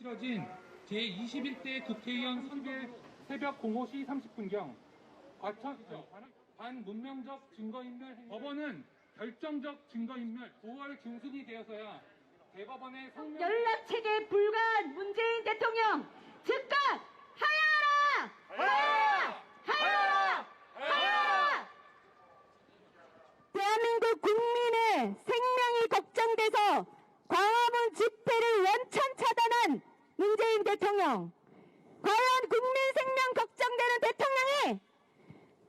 치러진 제21대 국회의원 선거 새벽 05시 30분경 과천 아니, 반문명적 증거인멸 법원은 결정적 증거인멸 9월 중순이 되어서야 대법원의 성명 연락체계 불가한 문재인 대통령 즉각 하야하라! 하야하라! 하야하라! 하야하라! 대한민국 국민의 생명이 걱정돼서 광화문 집회를 원천 차단한 문재인 대통령. 과연 국민 생명 걱정되는 대통령이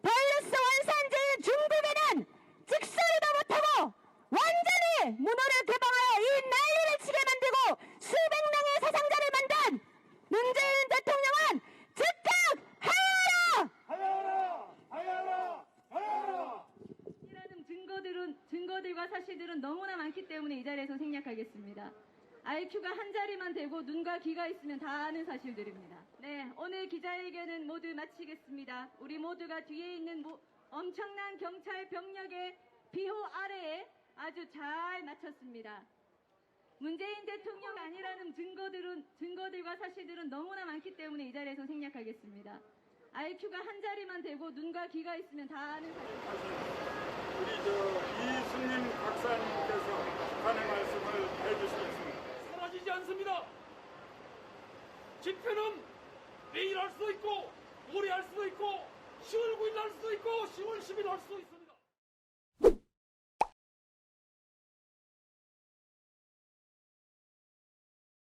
바이러스 원산지인 중국에는 직소리도 못하고 완전히 문호를 개방하여 이 난리를 치게 만들고 수백 명의 사상자를 만든 문재인 대통령은 즉각 하야하라! 하야하라! 하야하라! 하야하라! 이라는 증거들은 증거들과 사실들은 너무나 많기 때문에 이 자리에서 생략하겠습니다. IQ가 한 자리만 되고 눈과 귀가 있으면 다 아는 사실들입니다. 네, 오늘 기자회견은 모두 마치겠습니다. 우리 모두가 뒤에 있는 모- 엄청난 경찰 병력의 비호 아래에 아주 잘 마쳤습니다. 문재인 대통령 아니라는 증거들은 증거들과 사실들은 너무나 많기 때문에 이 자리에서 생략하겠습니다. IQ가 한 자리만 되고 눈과 귀가 있으면 다 아는 사실. 우리 저 이승림 박사님께서 북한의 말씀을 해주시겠습니다. 사라지지 않습니다. 집회는 내일 할 수도 있고 모레 할 수도 있고 10월 9일 할 수도 있고 10월 10일 할 수도 있습니다.